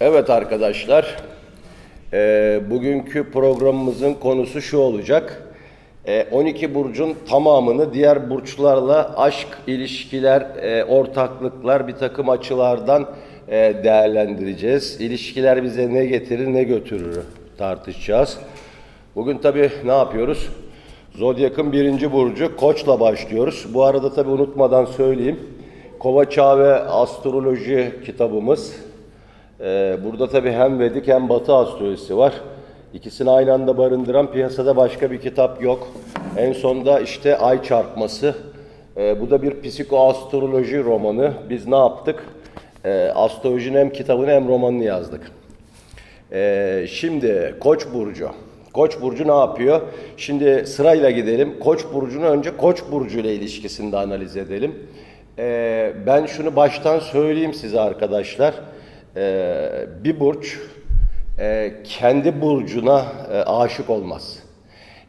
Evet arkadaşlar, e, bugünkü programımızın konusu şu olacak. E, 12 burcun tamamını diğer burçlarla aşk, ilişkiler, e, ortaklıklar bir takım açılardan e, değerlendireceğiz. İlişkiler bize ne getirir ne götürür tartışacağız. Bugün tabii ne yapıyoruz? Zodyak'ın birinci burcu Koç'la başlıyoruz. Bu arada tabii unutmadan söyleyeyim. Kova Çağı ve Astroloji kitabımız ee, burada tabii hem Vedik hem Batı astrolojisi var. İkisini aynı anda barındıran piyasada başka bir kitap yok. En sonda işte ay çarpması. Ee, bu da bir psikoastroloji romanı. Biz ne yaptık? Ee, astrolojinin hem kitabını hem romanını yazdık. Ee, şimdi Koç burcu. Koç burcu ne yapıyor? Şimdi sırayla gidelim. Koç burcunu önce Koç burcu ile ilişkisini de analiz edelim. Ee, ben şunu baştan söyleyeyim size arkadaşlar. Ee, bir burç e, kendi burcuna e, aşık olmaz.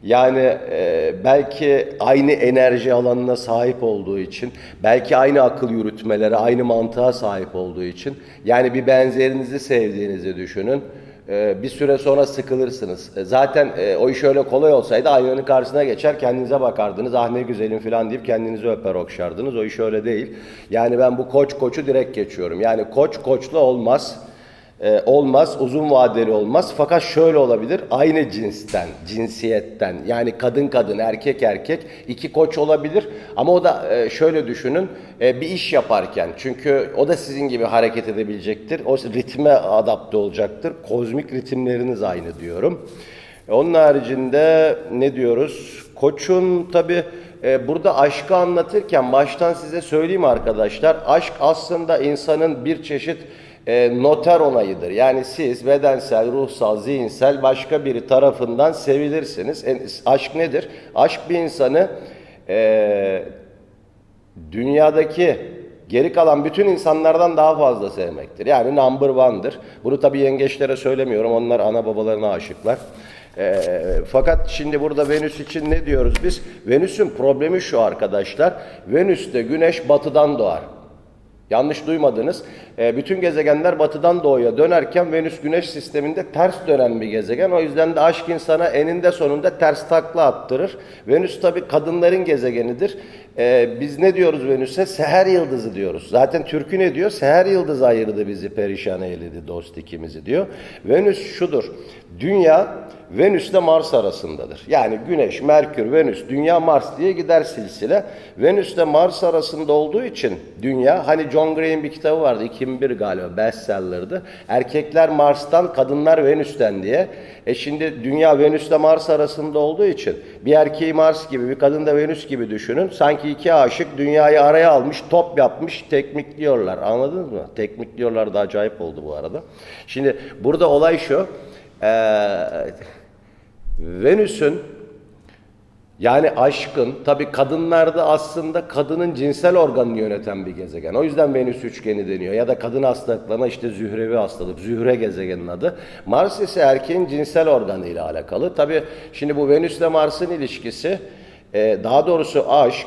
Yani e, belki aynı enerji alanına sahip olduğu için, belki aynı akıl yürütmelere, aynı mantığa sahip olduğu için, yani bir benzerinizi sevdiğinizi düşünün. E, bir süre sonra sıkılırsınız. E, zaten e, o iş öyle kolay olsaydı aynanın karşısına geçer, kendinize bakardınız, ah ne güzelim falan deyip kendinizi öper okşardınız. O iş öyle değil. Yani ben bu koç koçu direkt geçiyorum. Yani koç koçla olmaz. Ee, olmaz, uzun vadeli olmaz. Fakat şöyle olabilir, aynı cinsten, cinsiyetten yani kadın kadın, erkek erkek iki koç olabilir. Ama o da e, şöyle düşünün, e, bir iş yaparken çünkü o da sizin gibi hareket edebilecektir. O ritme adapte olacaktır. Kozmik ritimleriniz aynı diyorum. Onun haricinde ne diyoruz? Koç'un tabi burada aşkı anlatırken baştan size söyleyeyim arkadaşlar. Aşk aslında insanın bir çeşit e, noter onayıdır. Yani siz bedensel, ruhsal, zihinsel başka biri tarafından sevilirsiniz. E, aşk nedir? Aşk bir insanı e, dünyadaki geri kalan bütün insanlardan daha fazla sevmektir. Yani number one'dır. Bunu tabii yengeçlere söylemiyorum. Onlar ana babalarına aşıklar. E, fakat şimdi burada Venüs için ne diyoruz biz? Venüs'ün problemi şu arkadaşlar. Venüs'te güneş batıdan doğar. Yanlış duymadınız. E, bütün gezegenler batıdan doğuya dönerken Venüs Güneş sisteminde ters dönen bir gezegen. O yüzden de aşk insana eninde sonunda ters takla attırır. Venüs tabi kadınların gezegenidir. E, biz ne diyoruz Venüs'e? Seher yıldızı diyoruz. Zaten Türk'ü ne diyor? Seher yıldızı ayırdı bizi perişan eyledi dost ikimizi diyor. Venüs şudur. Dünya Venüs ile Mars arasındadır. Yani Güneş, Merkür, Venüs, Dünya, Mars diye gider silsile. Venüs ile Mars arasında olduğu için Dünya, hani John Gray'in bir kitabı vardı, 2001 galiba bestseller'dı. Erkekler Mars'tan, kadınlar Venüs'ten diye. E şimdi Dünya Venüs ile Mars arasında olduğu için bir erkeği Mars gibi, bir kadın da Venüs gibi düşünün. Sanki iki aşık dünyayı araya almış, top yapmış, tekmikliyorlar. Anladınız mı? Tekmikliyorlar da acayip oldu bu arada. Şimdi burada olay şu. Ee, Venüs'ün yani aşkın tabi kadınlarda aslında kadının cinsel organını yöneten bir gezegen. O yüzden Venüs üçgeni deniyor. Ya da kadın hastalıklarına işte zührevi hastalık. Zühre gezegenin adı. Mars ise erkeğin cinsel organı ile alakalı. Tabi şimdi bu Venüs ile Mars'ın ilişkisi e, daha doğrusu aşk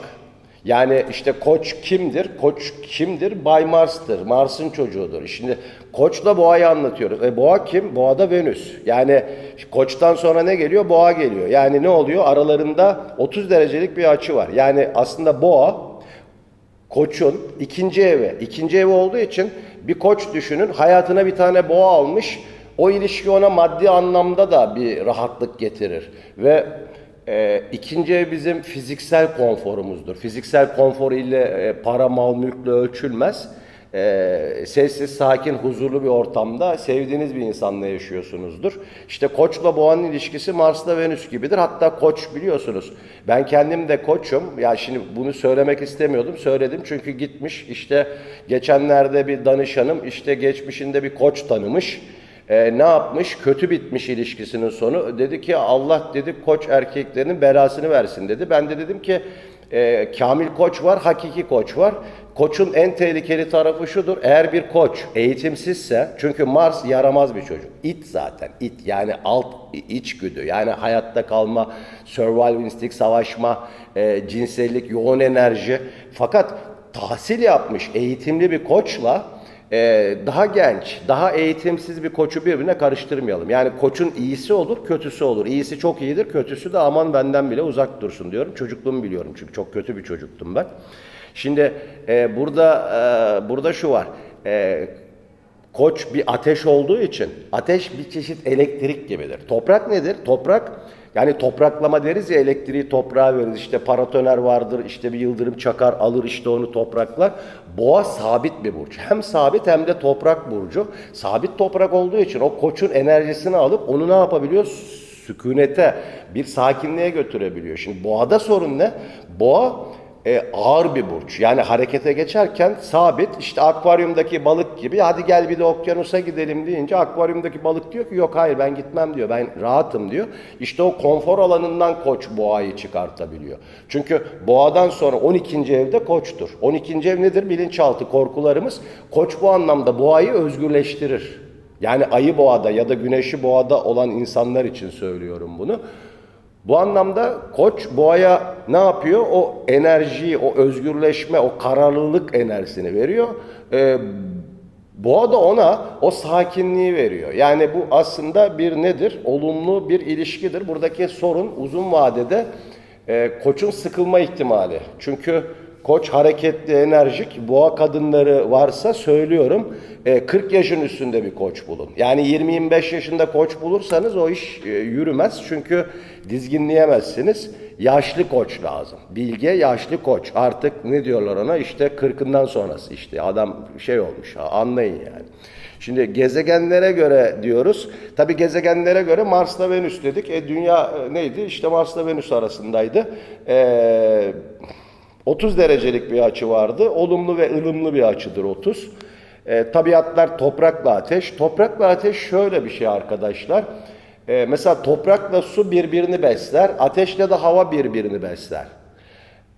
yani işte koç kimdir? Koç kimdir? Bay Mars'tır. Mars'ın çocuğudur. Şimdi koçla boğayı anlatıyoruz. E boğa kim? Boğa da Venüs. Yani koçtan sonra ne geliyor? Boğa geliyor. Yani ne oluyor? Aralarında 30 derecelik bir açı var. Yani aslında boğa koçun ikinci evi. İkinci evi olduğu için bir koç düşünün. Hayatına bir tane boğa almış. O ilişki ona maddi anlamda da bir rahatlık getirir. Ve e, ikinci ev bizim fiziksel konforumuzdur. Fiziksel konfor ile e, para, mal, mülkle ölçülmez. E, sessiz, sakin, huzurlu bir ortamda sevdiğiniz bir insanla yaşıyorsunuzdur. İşte Koç'la Boğa'nın ilişkisi Mars'la Venüs gibidir. Hatta Koç biliyorsunuz. Ben kendim de Koç'um. Ya şimdi bunu söylemek istemiyordum. Söyledim çünkü gitmiş. İşte geçenlerde bir danışanım işte geçmişinde bir Koç tanımış e, ne yapmış? Kötü bitmiş ilişkisinin sonu. Dedi ki Allah dedi koç erkeklerinin belasını versin dedi. Ben de dedim ki e, kamil koç var, hakiki koç var. Koçun en tehlikeli tarafı şudur. Eğer bir koç eğitimsizse, çünkü Mars yaramaz bir çocuk. İt zaten, it yani alt içgüdü. Yani hayatta kalma, survival instinct, savaşma, e, cinsellik, yoğun enerji. Fakat tahsil yapmış eğitimli bir koçla e, daha genç, daha eğitimsiz bir koçu birbirine karıştırmayalım. Yani koçun iyisi olur, kötüsü olur. İyisi çok iyidir, kötüsü de aman benden bile uzak dursun diyorum. Çocukluğumu biliyorum çünkü çok kötü bir çocuktum ben. Şimdi e, burada e, burada şu var. E, Koç bir ateş olduğu için ateş bir çeşit elektrik gibidir. Toprak nedir? Toprak yani topraklama deriz ya elektriği toprağa veririz. İşte paratoner vardır, işte bir yıldırım çakar alır işte onu topraklar. Boğa sabit bir burç. Hem sabit hem de toprak burcu. Sabit toprak olduğu için o koçun enerjisini alıp onu ne yapabiliyor? Sükunete, bir sakinliğe götürebiliyor. Şimdi boğada sorun ne? Boğa e, ağır bir burç. Yani harekete geçerken sabit işte akvaryumdaki balık gibi hadi gel bir de okyanusa gidelim deyince akvaryumdaki balık diyor ki yok hayır ben gitmem diyor. Ben rahatım diyor. İşte o konfor alanından koç boğayı çıkartabiliyor. Çünkü boğadan sonra 12. evde koçtur. 12. ev nedir? Bilinçaltı korkularımız. Koç bu anlamda boğayı özgürleştirir. Yani ayı boğada ya da güneşi boğada olan insanlar için söylüyorum bunu. Bu anlamda koç boğaya ne yapıyor? O enerjiyi, o özgürleşme, o kararlılık enerjisini veriyor. Ee, boğa da ona o sakinliği veriyor. Yani bu aslında bir nedir? Olumlu bir ilişkidir. Buradaki sorun uzun vadede e, koçun sıkılma ihtimali. Çünkü koç hareketli, enerjik, boğa kadınları varsa söylüyorum e, 40 yaşın üstünde bir koç bulun. Yani 20-25 yaşında koç bulursanız o iş e, yürümez. Çünkü dizginleyemezsiniz. Yaşlı koç lazım. Bilge yaşlı koç. Artık ne diyorlar ona? İşte 40'ından sonrası işte. Adam şey olmuş. Anlayın yani. Şimdi gezegenlere göre diyoruz. Tabi gezegenlere göre Mars'la Venüs dedik. E dünya e, neydi? İşte Mars'la Venüs arasındaydı. Eee 30 derecelik bir açı vardı. Olumlu ve ılımlı bir açıdır 30. E, tabiatlar toprakla ateş. Toprakla ateş şöyle bir şey arkadaşlar. E, mesela toprakla su birbirini besler. Ateşle de hava birbirini besler.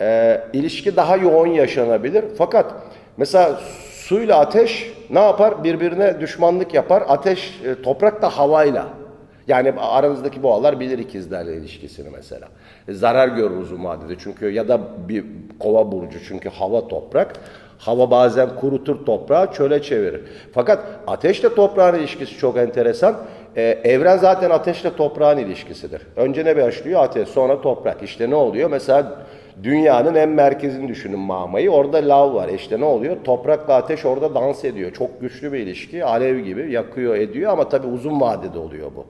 E, ilişki daha yoğun yaşanabilir. Fakat mesela suyla ateş ne yapar? Birbirine düşmanlık yapar. Ateş e, toprak da havayla. Yani aranızdaki boğalar bilir ikizlerle ilişkisini mesela. E, zarar görür uzun vadede çünkü ya da bir kova burcu çünkü hava toprak. Hava bazen kurutur toprağı çöle çevirir. Fakat ateşle toprağın ilişkisi çok enteresan. Ee, evren zaten ateşle toprağın ilişkisidir. Önce ne başlıyor? Ateş, sonra toprak. İşte ne oluyor? Mesela dünyanın en merkezini düşünün Mamayı. Orada lav var. İşte ne oluyor? Toprakla ateş orada dans ediyor. Çok güçlü bir ilişki. Alev gibi yakıyor ediyor ama tabii uzun vadede oluyor bu.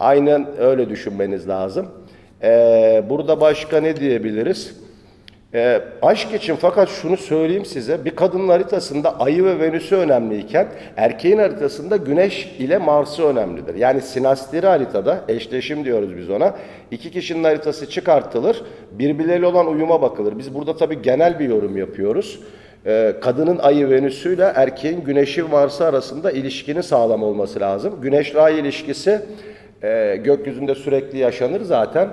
Aynen öyle düşünmeniz lazım. Ee, burada başka ne diyebiliriz? Ee, aşk için fakat şunu söyleyeyim size. Bir kadının haritasında ayı ve venüsü önemliyken erkeğin haritasında güneş ile Mars'ı önemlidir. Yani sinastri haritada eşleşim diyoruz biz ona. İki kişinin haritası çıkartılır. Birbirleriyle olan uyuma bakılır. Biz burada tabii genel bir yorum yapıyoruz. Ee, kadının ayı venüsüyle erkeğin güneşi ve Mars'ı arasında ilişkinin sağlam olması lazım. Güneş ay ilişkisi e, gökyüzünde sürekli yaşanır zaten.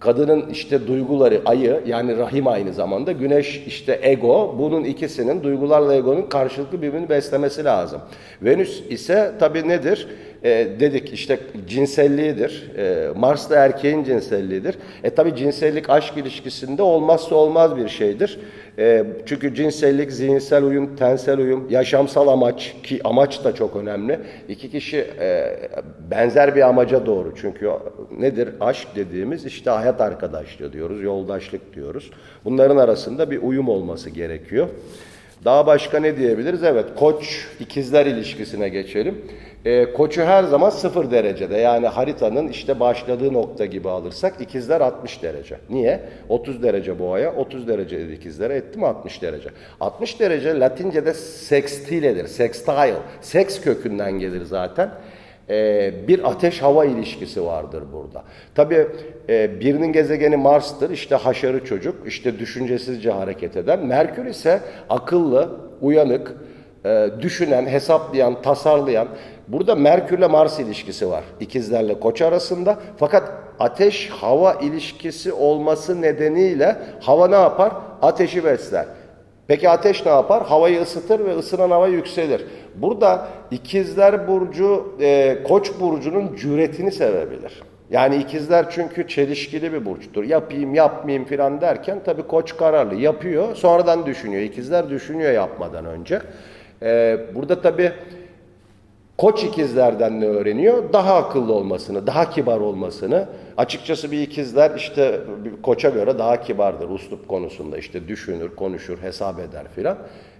Kadının işte duyguları ayı yani rahim aynı zamanda güneş işte ego bunun ikisinin duygularla egonun karşılıklı birbirini beslemesi lazım. Venüs ise tabi nedir? E, dedik işte cinselliğidir. E, Mars da erkeğin cinselliğidir. E tabi cinsellik aşk ilişkisinde olmazsa olmaz bir şeydir. E, çünkü cinsellik zihinsel uyum, tensel uyum, yaşamsal amaç ki amaç da çok önemli. İki kişi e, benzer bir amaca doğru. Çünkü nedir? Aşk dediğimiz işte hayat arkadaşlığı diyoruz, yoldaşlık diyoruz. Bunların arasında bir uyum olması gerekiyor. Daha başka ne diyebiliriz? Evet, koç ikizler ilişkisine geçelim. E, koçu her zaman sıfır derecede yani haritanın işte başladığı nokta gibi alırsak ikizler 60 derece. Niye? 30 derece boğaya, 30 derece ikizlere etti mi 60 derece. 60 derece Latince'de sextiledir, sextile. Seks kökünden gelir zaten. E, bir ateş hava ilişkisi vardır burada. Tabii e, birinin gezegeni Mars'tır, işte haşarı çocuk, işte düşüncesizce hareket eden. Merkür ise akıllı, uyanık, e, düşünen, hesaplayan, tasarlayan. Burada Merkürle Mars ilişkisi var ikizlerle koç arasında. Fakat ateş hava ilişkisi olması nedeniyle hava ne yapar? Ateşi besler. Peki ateş ne yapar? Havayı ısıtır ve ısınan hava yükselir. Burada ikizler burcu, e, koç burcunun cüretini sevebilir. Yani ikizler çünkü çelişkili bir burçtur. Yapayım yapmayayım filan derken tabii koç kararlı. Yapıyor sonradan düşünüyor. İkizler düşünüyor yapmadan önce. Ee, burada tabii Koç ikizlerden ne öğreniyor? Daha akıllı olmasını, daha kibar olmasını. Açıkçası bir ikizler işte bir koça göre daha kibardır uslup konusunda. işte düşünür, konuşur, hesap eder filan.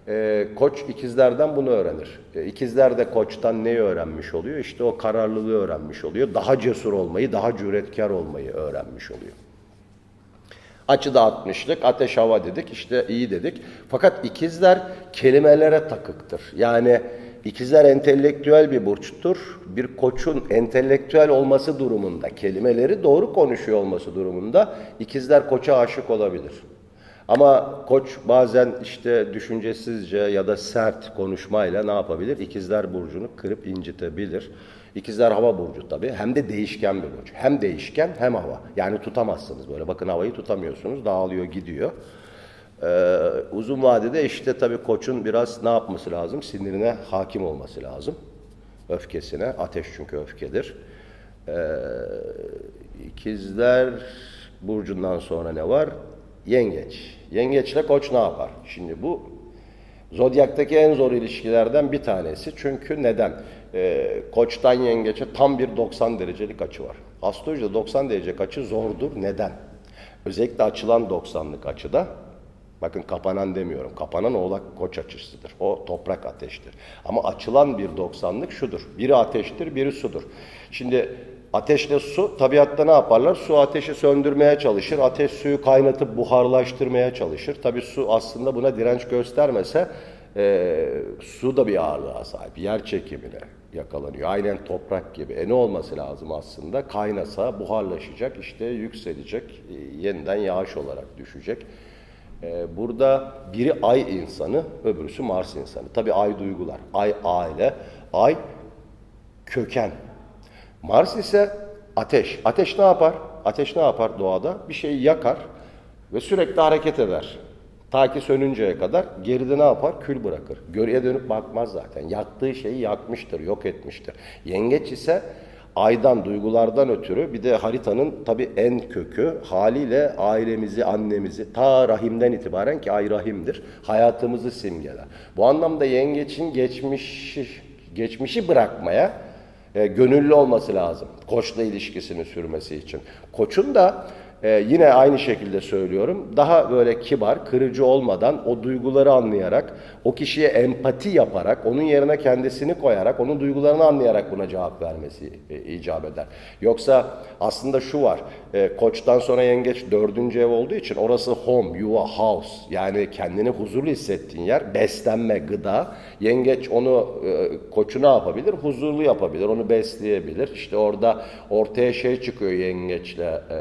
Ee, koç ikizlerden bunu öğrenir. Ee, ikizler de koçtan neyi öğrenmiş oluyor? İşte o kararlılığı öğrenmiş oluyor. Daha cesur olmayı, daha cüretkar olmayı öğrenmiş oluyor. Açıda 60'lık, ateş hava dedik, işte iyi dedik. Fakat ikizler kelimelere takıktır. Yani ikizler entelektüel bir burçtur. Bir koçun entelektüel olması durumunda, kelimeleri doğru konuşuyor olması durumunda ikizler koça aşık olabilir. Ama koç bazen işte düşüncesizce ya da sert konuşmayla ne yapabilir? İkizler burcunu kırıp incitebilir. İkizler hava burcu tabii. Hem de değişken bir burç. Hem değişken hem hava. Yani tutamazsınız böyle. Bakın havayı tutamıyorsunuz. Dağılıyor gidiyor. Ee, uzun vadede işte tabii koçun biraz ne yapması lazım? Sinirine hakim olması lazım. Öfkesine. Ateş çünkü öfkedir. Ee, ikizler burcundan sonra ne var? Yengeç. Yengeçle koç ne yapar? Şimdi bu Zodyaktaki en zor ilişkilerden bir tanesi. Çünkü neden? Ee, koçtan yengeçe tam bir 90 derecelik açı var. Astrolojide 90 derecelik açı zordur. Neden? Özellikle açılan 90'lık açıda Bakın kapanan demiyorum. Kapanan oğlak koç açısıdır. O toprak ateştir. Ama açılan bir 90'lık şudur. Biri ateştir, biri sudur. Şimdi ateşle su tabiatta ne yaparlar? Su ateşi söndürmeye çalışır. Ateş suyu kaynatıp buharlaştırmaya çalışır. Tabi su aslında buna direnç göstermese e, su da bir ağırlığa sahip. Yer çekimine yakalanıyor. Aynen toprak gibi. E ne olması lazım aslında? Kaynasa buharlaşacak, işte yükselecek, e, yeniden yağış olarak düşecek. Ee, Burada biri ay insanı, öbürüsü Mars insanı. Tabi ay duygular. Ay aile, ay köken. Mars ise ateş. Ateş ne yapar? Ateş ne yapar doğada? Bir şeyi yakar ve sürekli hareket eder. Ta ki sönünceye kadar geride ne yapar? Kül bırakır. Geriye dönüp bakmaz zaten. Yaktığı şeyi yakmıştır, yok etmiştir. Yengeç ise aydan, duygulardan ötürü bir de haritanın tabi en kökü haliyle ailemizi, annemizi ta rahimden itibaren ki ay rahimdir, hayatımızı simgeler. Bu anlamda yengeçin geçmişi, geçmişi bırakmaya e, gönüllü olması lazım. Koçla ilişkisini sürmesi için. Koçun da e, yine aynı şekilde söylüyorum. Daha böyle kibar, kırıcı olmadan o duyguları anlayarak, o kişiye empati yaparak, onun yerine kendisini koyarak, onun duygularını anlayarak buna cevap vermesi e, icap eder. Yoksa aslında şu var, e, koçtan sonra yengeç dördüncü ev olduğu için orası home, yuva, house. Yani kendini huzurlu hissettiğin yer, beslenme, gıda. Yengeç onu, e, koçu ne yapabilir? Huzurlu yapabilir, onu besleyebilir. İşte orada ortaya şey çıkıyor yengeçle e,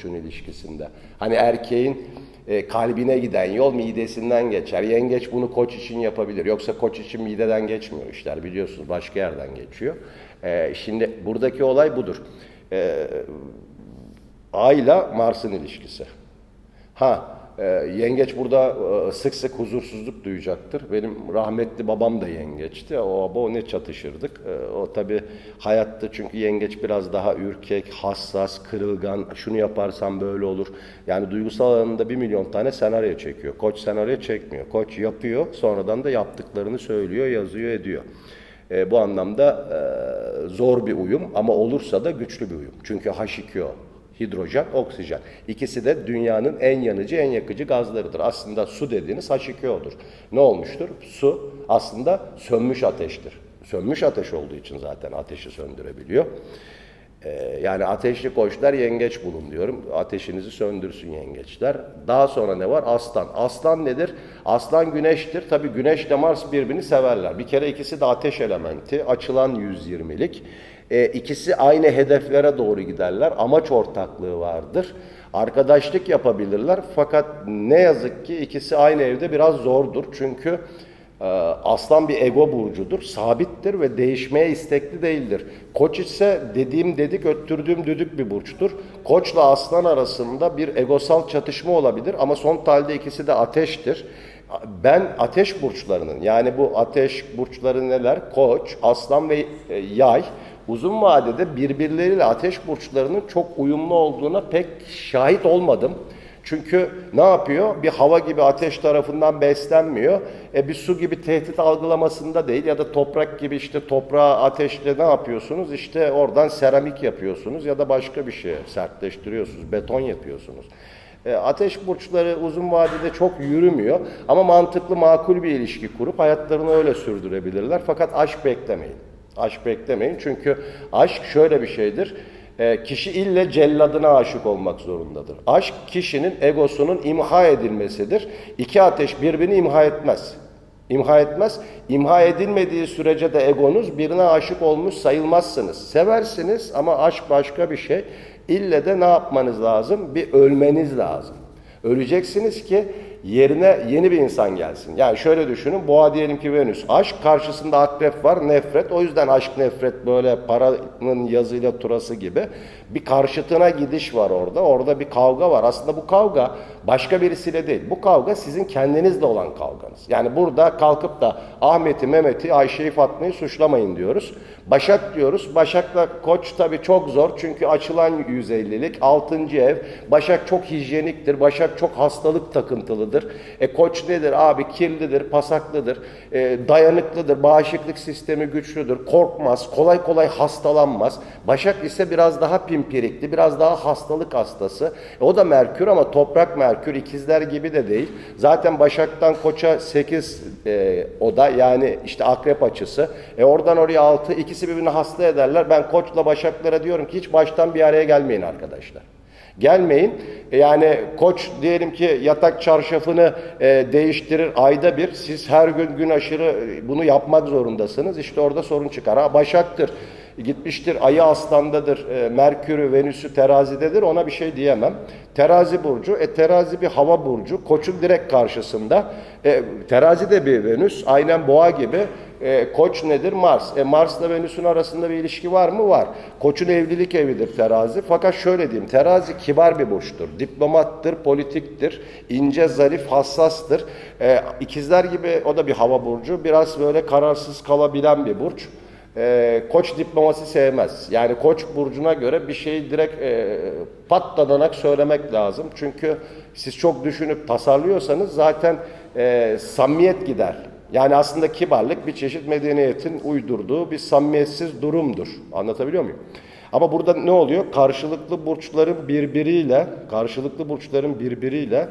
koçun ilişkisinde. Hani erkeğin e, kalbine giden yol midesinden geçer. Yengeç bunu koç için yapabilir. Yoksa koç için mideden geçmiyor işler biliyorsunuz. Başka yerden geçiyor. E, şimdi buradaki olay budur. E, Ayla Mars'ın ilişkisi. Ha, yengeç burada e, sık sık huzursuzluk duyacaktır. Benim rahmetli babam da yengeçti. O o ne çatışırdık. E, o tabi hayatta çünkü yengeç biraz daha ürkek, hassas, kırılgan. Şunu yaparsam böyle olur. Yani duygusal alanında bir milyon tane senaryo çekiyor. Koç senaryo çekmiyor. Koç yapıyor, sonradan da yaptıklarını söylüyor, yazıyor, ediyor. E, bu anlamda e, zor bir uyum ama olursa da güçlü bir uyum. Çünkü H2O hidrojen, oksijen. İkisi de dünyanın en yanıcı, en yakıcı gazlarıdır. Aslında su dediğiniz H2O'dur. Ne olmuştur? Su aslında sönmüş ateştir. Sönmüş ateş olduğu için zaten ateşi söndürebiliyor. Ee, yani ateşli koçlar yengeç bulun diyorum. Ateşinizi söndürsün yengeçler. Daha sonra ne var? Aslan. Aslan nedir? Aslan güneştir. Tabi güneşle Mars birbirini severler. Bir kere ikisi de ateş elementi. Açılan 120'lik. E, ikisi aynı hedeflere doğru giderler. Amaç ortaklığı vardır. Arkadaşlık yapabilirler. Fakat ne yazık ki ikisi aynı evde biraz zordur. Çünkü e, aslan bir ego burcudur. Sabittir ve değişmeye istekli değildir. Koç ise dediğim dedik öttürdüğüm düdük bir burçtur. Koçla aslan arasında bir egosal çatışma olabilir ama son talde ikisi de ateştir. Ben ateş burçlarının yani bu ateş burçları neler? Koç, aslan ve e, yay. Uzun vadede birbirleriyle ateş burçlarının çok uyumlu olduğuna pek şahit olmadım. Çünkü ne yapıyor? Bir hava gibi ateş tarafından beslenmiyor. E bir su gibi tehdit algılamasında değil ya da toprak gibi işte toprağı ateşle ne yapıyorsunuz? İşte oradan seramik yapıyorsunuz ya da başka bir şey sertleştiriyorsunuz, beton yapıyorsunuz. E, ateş burçları uzun vadede çok yürümüyor ama mantıklı, makul bir ilişki kurup hayatlarını öyle sürdürebilirler. Fakat aşk beklemeyin. Aşk beklemeyin çünkü aşk şöyle bir şeydir. E, kişi ille celladına aşık olmak zorundadır. Aşk kişinin egosunun imha edilmesidir. İki ateş birbirini imha etmez. İmha etmez. İmha edilmediği sürece de egonuz birine aşık olmuş sayılmazsınız. Seversiniz ama aşk başka bir şey. İlle de ne yapmanız lazım? Bir ölmeniz lazım. Öleceksiniz ki yerine yeni bir insan gelsin. Yani şöyle düşünün, boğa diyelim ki Venüs. Aşk karşısında akrep var, nefret. O yüzden aşk nefret böyle paranın yazıyla turası gibi. Bir karşıtına gidiş var orada. Orada bir kavga var. Aslında bu kavga başka birisiyle değil. Bu kavga sizin kendinizle olan kavganız. Yani burada kalkıp da Ahmet'i, Mehmet'i, Ayşe'yi, Fatma'yı suçlamayın diyoruz. Başak diyoruz. Başak'la Koç tabii çok zor. Çünkü açılan 150'lik 6. ev. Başak çok hijyeniktir. Başak çok hastalık takıntılıdır. E Koç? Abi kirlidir, pasaklıdır, e, dayanıklıdır, bağışıklık sistemi güçlüdür, korkmaz, kolay kolay hastalanmaz. Başak ise biraz daha pimpirikli, biraz daha hastalık hastası. E, o da Merkür ama toprak Merkür ikizler gibi de değil. Zaten Başak'tan Koç'a 8 e, oda yani işte akrep açısı. E oradan oraya 6 ikisi birbirini hasta ederler. Ben Koç'la Başaklara diyorum ki hiç baştan bir araya gelmeyin arkadaşlar. Gelmeyin. E, Yani koç diyelim ki yatak çarşafını e, değiştirir ayda bir. Siz her gün gün aşırı e, bunu yapmak zorundasınız. İşte orada sorun çıkar. Ha Başak'tır. Gitmiştir ayı aslandadır. E, Merkür'ü, Venüs'ü terazidedir. Ona bir şey diyemem. Terazi burcu. E terazi bir hava burcu. Koçun direkt karşısında. E, terazi de bir Venüs. Aynen boğa gibi. E, koç nedir? Mars. E, Mars'la Venüs'ün arasında bir ilişki var mı? Var. Koç'un evlilik evidir terazi. Fakat şöyle diyeyim. Terazi kibar bir burçtur. Diplomattır, politiktir. ince, zarif, hassastır. E, ikizler gibi o da bir hava burcu. Biraz böyle kararsız kalabilen bir burç. E, koç diplomasi sevmez. Yani koç burcuna göre bir şeyi direkt e, patlanarak söylemek lazım. Çünkü siz çok düşünüp tasarlıyorsanız zaten e, samimiyet gider. Yani aslında kibarlık bir çeşit medeniyetin uydurduğu bir samimiyetsiz durumdur. Anlatabiliyor muyum? Ama burada ne oluyor? Karşılıklı burçların birbiriyle, karşılıklı burçların birbiriyle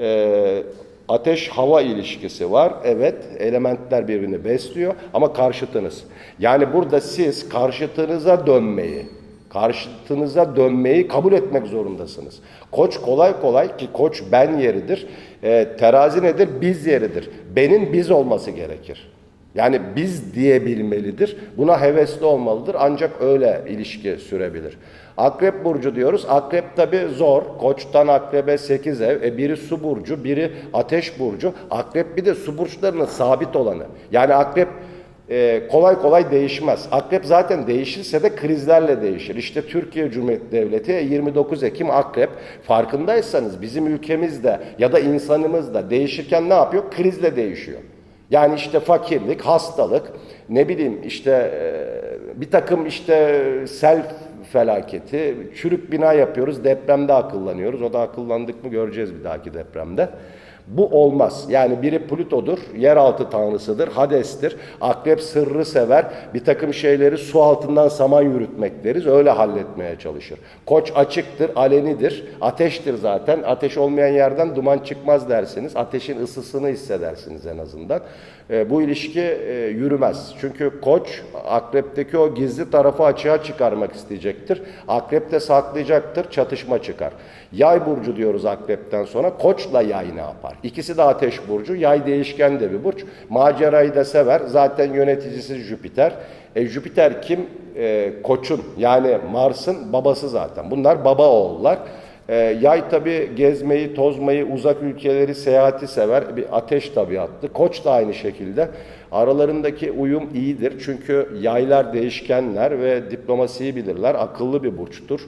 e, ateş hava ilişkisi var. Evet, elementler birbirini besliyor ama karşıtınız. Yani burada siz karşıtınıza dönmeyi, karşıtınıza dönmeyi kabul etmek zorundasınız. Koç kolay kolay ki koç ben yeridir. E, terazi nedir? Biz yeridir. Benim biz olması gerekir. Yani biz diyebilmelidir. Buna hevesli olmalıdır. Ancak öyle ilişki sürebilir. Akrep burcu diyoruz. Akrep tabi zor. Koçtan akrebe 8 ev. E biri su burcu, biri ateş burcu. Akrep bir de su burçlarının sabit olanı. Yani akrep e, kolay kolay değişmez. Akrep zaten değişirse de krizlerle değişir. İşte Türkiye Cumhuriyeti Devleti 29 Ekim Akrep. Farkındaysanız bizim ülkemizde ya da insanımız da değişirken ne yapıyor? Krizle değişiyor. Yani işte fakirlik, hastalık, ne bileyim işte e, bir takım işte sel felaketi, çürük bina yapıyoruz, depremde akıllanıyoruz. O da akıllandık mı göreceğiz bir dahaki depremde. Bu olmaz. Yani biri Plüto'dur, yeraltı tanrısıdır, Hades'tir. Akrep sırrı sever, bir takım şeyleri su altından saman yürütmek deriz. Öyle halletmeye çalışır. Koç açıktır, alenidir, ateştir zaten. Ateş olmayan yerden duman çıkmaz dersiniz. Ateşin ısısını hissedersiniz en azından. E, bu ilişki e, yürümez. Çünkü koç akrepteki o gizli tarafı açığa çıkarmak isteyecektir. Akrep de saklayacaktır, çatışma çıkar. Yay burcu diyoruz akrepten sonra. Koçla yay ne yapar? İkisi de ateş burcu. Yay değişken de bir burç. Macerayı da sever. Zaten yöneticisi Jüpiter. E, Jüpiter kim? E, koçun yani Mars'ın babası zaten. Bunlar baba oğullar. E, yay tabi gezmeyi, tozmayı, uzak ülkeleri, seyahati sever. Bir ateş tabiatlı. Koç da aynı şekilde. Aralarındaki uyum iyidir. Çünkü yaylar değişkenler ve diplomasiyi bilirler. Akıllı bir burçtur.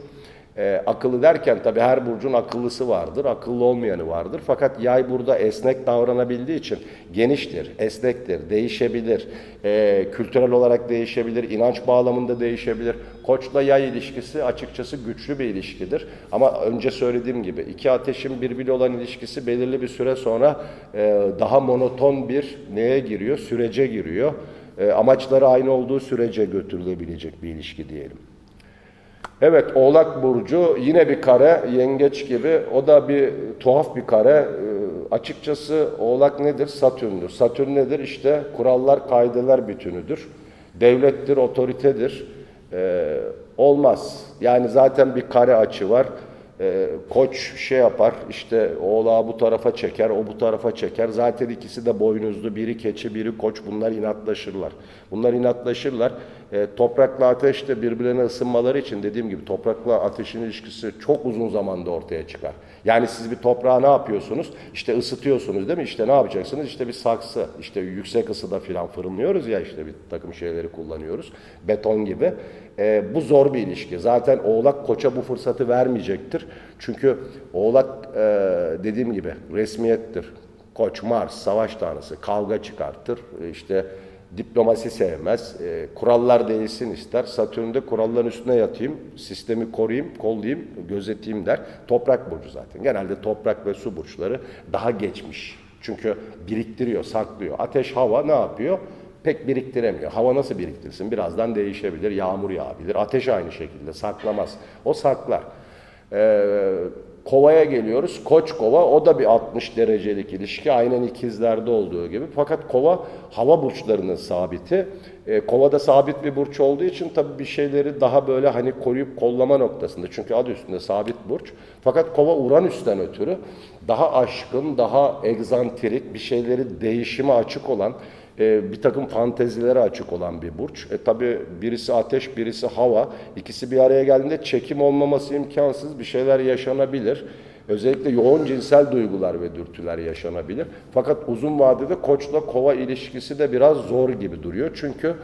E, akıllı derken tabii her burcun akıllısı vardır, akıllı olmayanı vardır. Fakat yay burada esnek davranabildiği için geniştir, esnektir, değişebilir, e, kültürel olarak değişebilir, inanç bağlamında değişebilir. Koçla yay ilişkisi açıkçası güçlü bir ilişkidir. Ama önce söylediğim gibi iki ateşin birbiriyle olan ilişkisi belirli bir süre sonra e, daha monoton bir neye giriyor, sürece giriyor. E, amaçları aynı olduğu sürece götürülebilecek bir ilişki diyelim. Evet Oğlak Burcu yine bir kare yengeç gibi o da bir tuhaf bir kare. Ee, açıkçası Oğlak nedir? Satürn'dür. Satürn nedir? İşte kurallar kaideler bütünüdür. Devlettir, otoritedir. Ee, olmaz. Yani zaten bir kare açı var. Ee, koç şey yapar işte oğlağı bu tarafa çeker, o bu tarafa çeker. Zaten ikisi de boynuzlu, biri keçi, biri koç. Bunlar inatlaşırlar. Bunlar inatlaşırlar. Ee, toprakla ateş de birbirlerine ısınmaları için dediğim gibi toprakla ateşin ilişkisi çok uzun zamanda ortaya çıkar. Yani siz bir toprağı ne yapıyorsunuz? İşte ısıtıyorsunuz değil mi? İşte ne yapacaksınız? İşte bir saksı, işte yüksek ısıda filan fırınlıyoruz ya işte bir takım şeyleri kullanıyoruz. Beton gibi. Ee, bu zor bir ilişki. Zaten Oğlak Koç'a bu fırsatı vermeyecektir. Çünkü Oğlak e, dediğim gibi resmiyettir. Koç, Mars, savaş tanrısı, kavga çıkartır. İşte diplomasi sevmez. E, kurallar değilsin ister. Satürn'de kuralların üstüne yatayım, sistemi koruyayım, kollayayım, gözeteyim der. Toprak burcu zaten. Genelde toprak ve su burçları daha geçmiş. Çünkü biriktiriyor, saklıyor. Ateş, hava ne yapıyor? Pek biriktiremiyor. Hava nasıl biriktirsin? Birazdan değişebilir, yağmur yağabilir. Ateş aynı şekilde saklamaz. O saklar. Ee, Kova'ya geliyoruz. Koç kova o da bir 60 derecelik ilişki. Aynen ikizlerde olduğu gibi. Fakat kova hava burçlarının sabiti. Ee, kova da sabit bir burç olduğu için tabii bir şeyleri daha böyle hani koruyup kollama noktasında. Çünkü adı üstünde sabit burç. Fakat kova Uranüs'ten ötürü daha aşkın, daha egzantrik bir şeyleri değişime açık olan e, bir takım fantezilere açık olan bir burç. E tabi birisi ateş, birisi hava. İkisi bir araya geldiğinde çekim olmaması imkansız. Bir şeyler yaşanabilir. Özellikle yoğun cinsel duygular ve dürtüler yaşanabilir. Fakat uzun vadede koçla kova ilişkisi de biraz zor gibi duruyor. Çünkü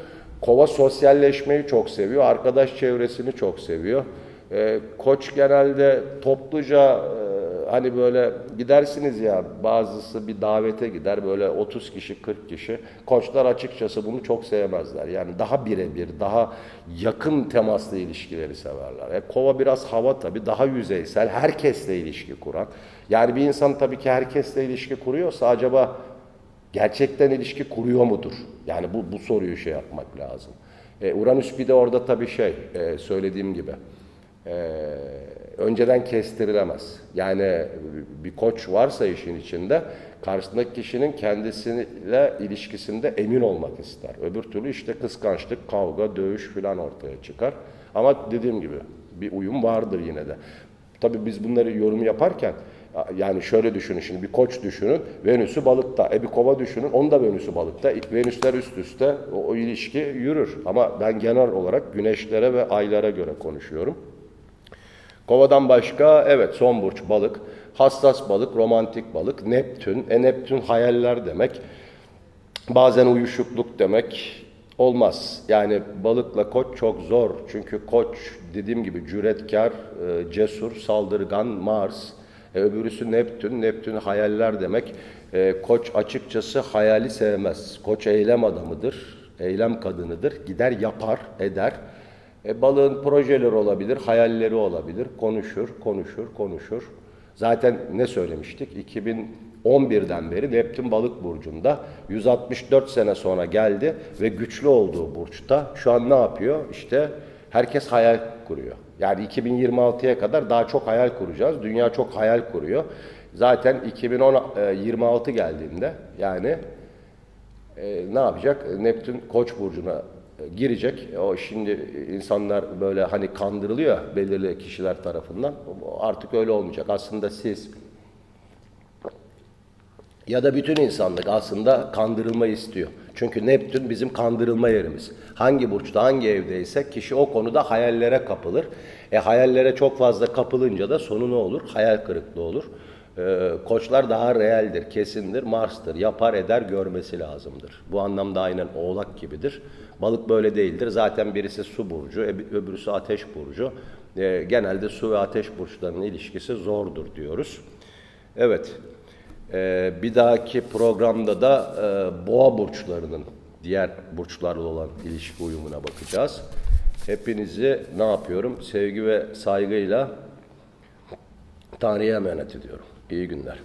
kova sosyalleşmeyi çok seviyor. Arkadaş çevresini çok seviyor. E, koç genelde topluca e, hani böyle gidersiniz ya bazısı bir davete gider böyle 30 kişi 40 kişi. Koçlar açıkçası bunu çok sevmezler. Yani daha birebir, daha yakın temaslı ilişkileri severler. E, kova biraz hava tabii daha yüzeysel, herkesle ilişki kuran. Yani bir insan tabii ki herkesle ilişki kuruyorsa acaba gerçekten ilişki kuruyor mudur? Yani bu, bu soruyu şey yapmak lazım. E, Uranüs bir de orada tabii şey e, söylediğim gibi e, önceden kestirilemez. Yani bir koç varsa işin içinde karşısındaki kişinin kendisiyle ilişkisinde emin olmak ister. Öbür türlü işte kıskançlık, kavga, dövüş falan ortaya çıkar. Ama dediğim gibi bir uyum vardır yine de. Tabii biz bunları yorum yaparken yani şöyle düşünün şimdi bir koç düşünün Venüs'ü balıkta. E bir kova düşünün onun da Venüs'ü balıkta. Venüsler üst üste o, o ilişki yürür. Ama ben genel olarak güneşlere ve aylara göre konuşuyorum. Kovadan başka evet son burç balık, hassas balık, romantik balık, Neptün. E Neptün hayaller demek. Bazen uyuşukluk demek olmaz. Yani balıkla koç çok zor. Çünkü koç dediğim gibi cüretkar, e, cesur, saldırgan, Mars. E, öbürüsü Neptün. Neptün hayaller demek. E, koç açıkçası hayali sevmez. Koç eylem adamıdır, eylem kadınıdır. Gider yapar, eder. E, balığın projeleri olabilir, hayalleri olabilir. Konuşur, konuşur, konuşur. Zaten ne söylemiştik? 2011'den beri Neptün balık burcunda 164 sene sonra geldi ve güçlü olduğu burçta şu an ne yapıyor? İşte herkes hayal kuruyor. Yani 2026'ya kadar daha çok hayal kuracağız. Dünya çok hayal kuruyor. Zaten 2026 geldiğinde yani e, ne yapacak? Neptün Koç burcuna girecek. O şimdi insanlar böyle hani kandırılıyor belirli kişiler tarafından. Artık öyle olmayacak. Aslında siz ya da bütün insanlık aslında kandırılma istiyor. Çünkü Neptün bizim kandırılma yerimiz. Hangi burçta, hangi evdeyse kişi o konuda hayallere kapılır. E hayallere çok fazla kapılınca da sonu ne olur? Hayal kırıklığı olur. Ee, koçlar daha realdir, kesindir, Mars'tır. Yapar eder görmesi lazımdır. Bu anlamda aynen oğlak gibidir. Balık böyle değildir. Zaten birisi su burcu, öbürüsü ateş burcu. e, genelde su ve ateş burçlarının ilişkisi zordur diyoruz. Evet, e, bir dahaki programda da e, boğa burçlarının diğer burçlarla olan ilişki uyumuna bakacağız. Hepinizi ne yapıyorum? Sevgi ve saygıyla Tanrı'ya emanet ediyorum. İyi günler.